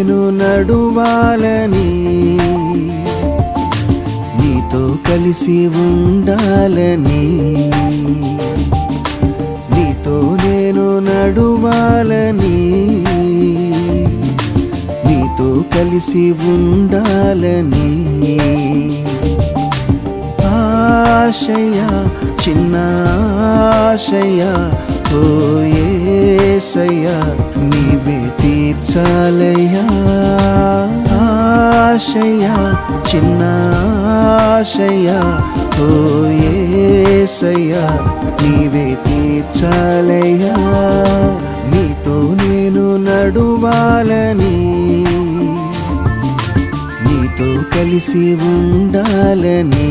నేను నడువాలని. నీతో కలిసి ఉండాలని. నీతో నేను నడువాలని. నీతో కలిసి ఉండాలని. ఆశయ చిన్న ఆశయ ఓ ఏసయ్యా. తీర్చాలయ్యా ఆశయ్యా చిన్న ఆశయ ఓ ఏసయ్యా నీవే తీర్చాలయ్యా నీతో నేను నడువాలని నీతో కలిసి ఉండాలని.